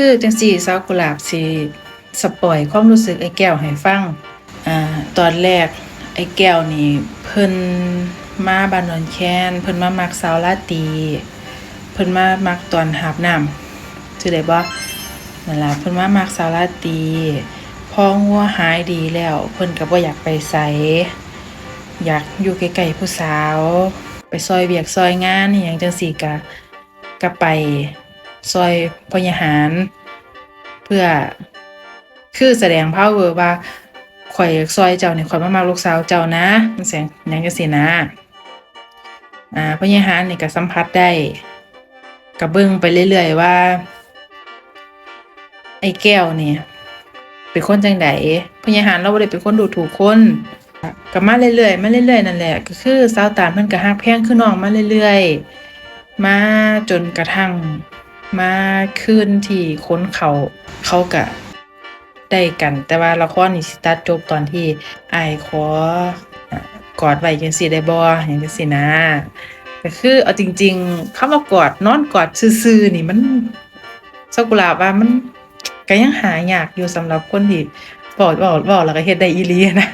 คือจังซี่สาวกุหลาบสิสปอยความรู้สึกไอ้แก้วให้ฟังอ่าตอนแรกไอ้แก้วนี่เพิ่นมาบ้านนนแคนเพิ่นมามักสาวลาตีเพิ่นมามักตอนหาบน้ำชื่อได้บ่นั่นล่ะเพิ่นมามักสาวลาตีพองัวหายดีแล้ว เพิ่นก็บ่อยากไปไสอยากอยู่ใกล้ๆผู้สาว ไปซอยเวียกซอยงานอหยังจังซี่ก็ก็ไป ซอยพยาหาร เพื่อคือแสดง power ว่าข่อยซอยเจ้าเนี่ยข่อยมามักลูกสาวเจ้านะจังซี่หยังจังซี่นะอ่าพยาหารนี่ก็สัมผัสได้ก็เบิ่งไปเรื่อยๆว่า ไอ้แก้วเนี่ยเป็นคนจังไดพยาหารเราบ่ได้เป็นคนดูถูกคนก็มาเรื่อยๆมาเรื่อยๆนั่นแหละก็คือสาวตาลเพิ่นก็ฮักแพงคือน้องมาเรื่อยๆ มาจนกระทั่ง มาคืนที่ค้นเขาเขาก็ได้กัน แต่ว่าละครนี่สิตัดจบตอนที่ไอ้ขออ่ากอดไว้จังซี่ได้บ่หยังจังซี่นะก็คือเอาจริงๆคำว่ากอดนอนกอดซื่อๆนี่มันซากุระว่ามันก็ยังหายากอยู่สำหรับคนที่เว้าเว้าเว้าแล้วก็เฮ็ดได้อีลีนะ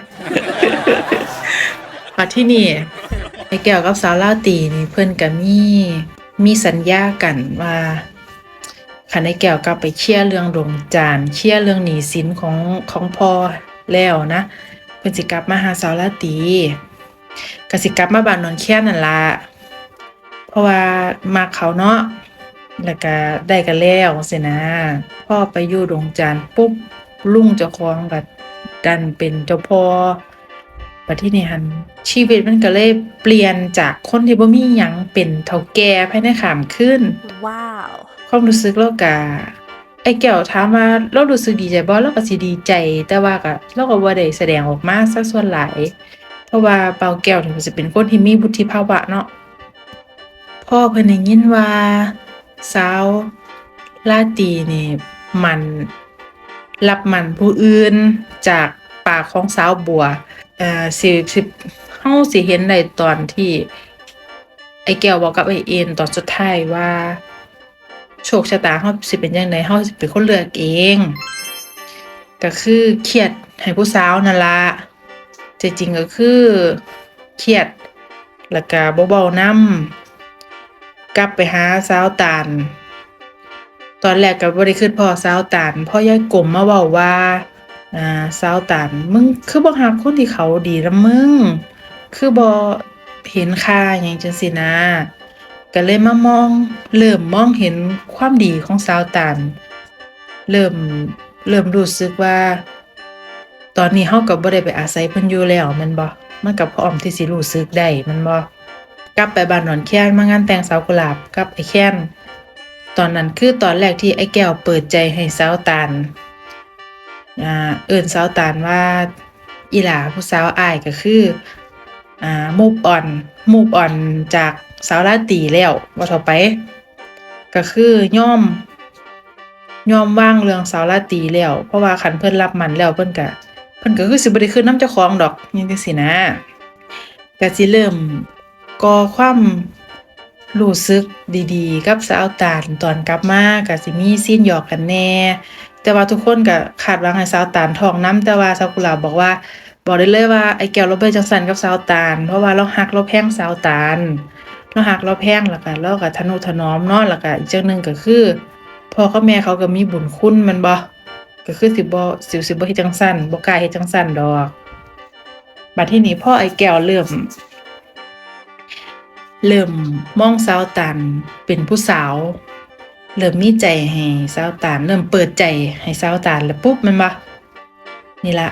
มาที่นี่ไอ้แก้วกับสาวลาตีนี่เพิ่อนก็มีมีสัญญากันว่า คันไอแก้วกลับไปเคลียเรื่องดวงจานทร์เคลียเรื่องหนีสินของของพ่อแล้วนะเพิ่นสิกลับมาหาสาวลาตีก็สิกลับมาบ้านนนแค่นั่นละเพราะว่ามักเขาเนาะแล้วก็ได้กันแล้วจังซี้นะ พ่อไปอยู่ดวงจันทร์ปุ๊บลุงเจ้าของก็ดันเป็นเจ้าพ่อบัดที่นี่หันชีวิตมันก็เลยเปลี่ยนจากคนที่บ่มีหยังเป็นเฒ่าแก่ภายในขามขึ้น Wow. ความรู้สึกเราก็ไอ้แก้วถามว่าเรารู้สึกดีใจบ่เราก็สิดีใจ แต่ว่าก็เราก็บ่ได้แสดงออกมาซะส่วนหลาย เพราะว่าเปาแก้วนี่มันสิเป็นคนที่มีวุฒิภาวะเนาะพ่อเพิ่นได้ยินว่าสาวลาตีนี่มันรับมันผู้อื่นจากปากของสาวบัวเอ่อสิสิเฮาสิเห็นได้ตอนที่ ไอ้แก้วบอกกับไอ้เอ็นตอนสุดท้ายว่า โชคชะตาเฮาสิเป็นจังไดเฮาสิเป็นคนเลือกเอง ก็คือเครียดให้ผู้สาวนั่นละจริงก็คือเครียดแล้วก็บ่เว้านำกลับไปหาสาวตาลตอนแรกก็บ่ได้คิดพ่อสาวตาลพ่อยายกลมมาเว้าว่าอ่าสาวตาลมึงคือบ่ฮักคนที่เขาดีนำมึง คือบ่เห็นค่าหยังจังซี่นะ ก็เลยมามอง เริ่มมองเห็นความดีของสาวตาลเริ่มเริ่มรู้สึกว่า ตอนนี้เฮาก็บ่ได้ไปอาศัยเพิ่นอยู่แล้วม่นบ่มันก็พร้อมที่สิรู้สึกได้ม่นบ่กลับไปบ้านหนอนแค้นมางานแต่งสาวกุหลาบกับไอ้แค้นตอนนั้นคือตอนแรกที่ไอ้แก้วเปิดใจให้สาวตาลอ่าเอิ้นสาวตาลว่าอีหลาผู้สาวอายก็คืออ่ามูฟออน move on move on จากสาวราตีแล้วว่าต่อไป ก็คือย่อมยอมว่างเรื่องสาวราตีแล้ว เพราะว่าคันเพิ่นรับมันแล้วเพิ่นก็เพิ่นก็คือสิบ่ได้คืนนำเจ้าของดอกยังจังซี่นะก็สิเริ่มก่อความรู้สึกดีๆ กับสาวตาลตอนกลับมาก็สิมีซีนหยอกกันแน่ แต่ว่าทุกคนก็คาดหวังให้สาวตาลท้องนํแต่ว่าสาวกุหลาบบอกว่า บอกได้เลยว่าไอ้แก้วเราบ่จังซั่นกับสาวตาล เพราะว่าเราฮักเราแพงสาวตาลเราฮักเราแพงแล้วก็เราก็ทนุถนอมเนาะแล้วก็อีกเจังหนึ่งก็คือพ่อกับแม่เขาก็มีบุญคุณมันบ่ก็คือสิบ่สิสิบ่เฮ็ดจังซั่นบ่กล้าเฮ็ดจังซั่นดอกบัดที่นี้พ่อไอ้แก้วเริ่มเริ่มมองสาวตาลเป็นผู้สาว เริ่มมีใจให้สาวตาลเริ่มเปิดใจให้สาวตาลแล้วปุ๊บมันบ่นี่ล่ะ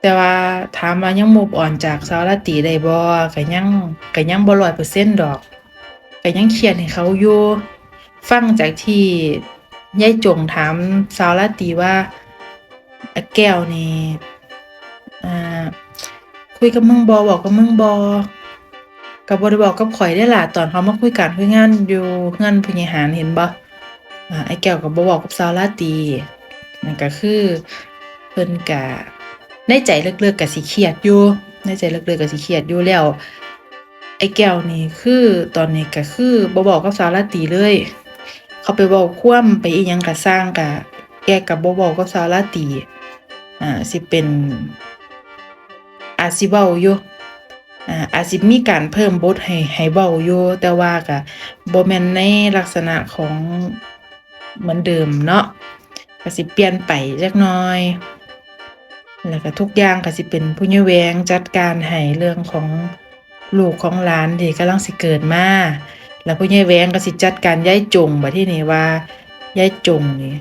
แต่ว่าถามว่ายังมูฟออนจากสาวราตีได้บ่ก็ยังก็ยังบ่100%ดอกก็ยังเครียดให้เขาอยู่ฟังจากที่ยายจงถามสาวราตีว่าอแก้วนี่อ่าคุยกับมึงบ่บอกกับมึงบ่ก็บ่ได้บอกกับข่อยได้ล่ะตอนเขามาคุยกันคุยงานอยู่งานผู้ใหญ่หารเห็นบ่อ่าไอ้แก้วก็บ่บอกกับสาวราตีนั่นก็คือเพิ่นก็ ในใจเลึกๆก็สิเครียดอยู่ในใจเลึกๆก็สิเครียดอยู่แล้ว ไอ้แก้วนี่คือตอนนี้ก็คือบ่บอกกับสาวราตรีเลย เขาไปเว้าคว่ำไปอีหยังก็สร้างก็แกก็บ่เว้ากับสาวราตรีอ่าสิเป็นอาจสิเว้าอยู่อ่าอาจสิมีการเพิ่มบทให้ให้เว้าอยู่แต่ว่าก็บ่แม่นในลักษณะของเหมือนเดิมเนาะก็สิเปลี่ยนไปจักหน่อย แล้วก็ทุกอย่างก็สิเป็นผู้ใหญ่แหวงจัดการให้เรื่องของลูกของหลานที่กำลังสิเกิดมาแล้วผู้ใหญ่แหวงก็สิจัดการย้ายจงบัดที่นี้ว่าย้ายจงนี่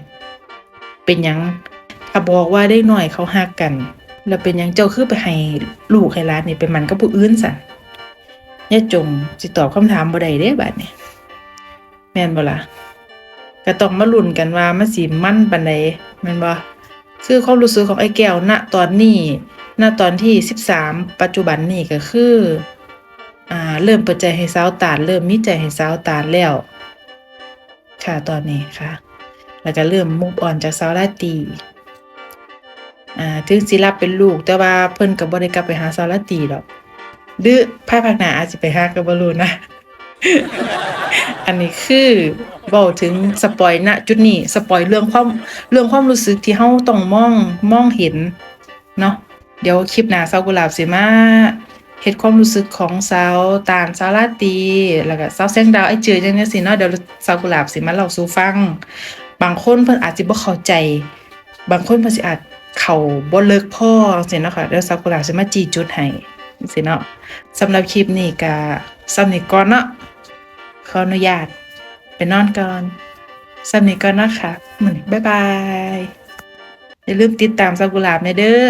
เป็นหยังถ้าบอกว่าได้หน่อยเขาฮักกัน แล้วเป็นหยังเจ้าคือไปให้ลูกให้หลานนี่ไปมันกับผู้อื่นซะยายจงสิตอบคำถามบ่ได้เด้บัดนี้แม่นบ่ล่ะก็ต้องมาลุ้นกันว่ามันสิมั่นปานใดแม่นบ่ คือความรู้สึกของไอ้แก้วณตอนนี้ณตอนที่ 13 ปัจจุบันนี้ก็คืออ่าเริ่มเปิดใจให้สาวตาลเริ่มมีใจให้สาวตาลแล้ว ค่ะตอนนี้ค่ะ แล้วก็เริ่มมุกอ่อนจากสาวราตีอ่าถึงสิรับเป็นลูกแต่ว่าเพิ่นก็บ่ได้กลับไปหาสาวราตรีดอกหรือภายภาคหน้าอาจสิไปหาก็บ่รู้นะ อันนี้คือเว้าถึงสปอยณจุดนี้สปอยเรื่องความเรื่องความรู้สึกที่เฮาต้องมองมองเห็นเนาะเดี๋ยวคลิปหน้าสาวกุหลาบสิมาเฮ็ดความรู้สึกของสาวตาลสาวลาตีแล้วก็สาวแสงดาวไอ้เจือจังซี่เนาะเดี๋ยวสาวกุหลาบสิมาเล่าสู่ฟัง บางคนเพิ่นอาจสิบ่เข้าใจ บางคนเพิ่นสิอาจเข้าบ่เลิกพ่อจังซี่เนาะค่ะเดี๋ยวสาวกุหลาบสิมาจี้จุดให้จังซี่เนาะสำหรับคลิปนี้ก็ซ้ำนี้ก่อนเนาะ ออนุญาตไปนอนก่อนสำนีก่อนนะคะมือนบ๊ายบาย อย่าลืมติดตามซากุลาบในเด้อ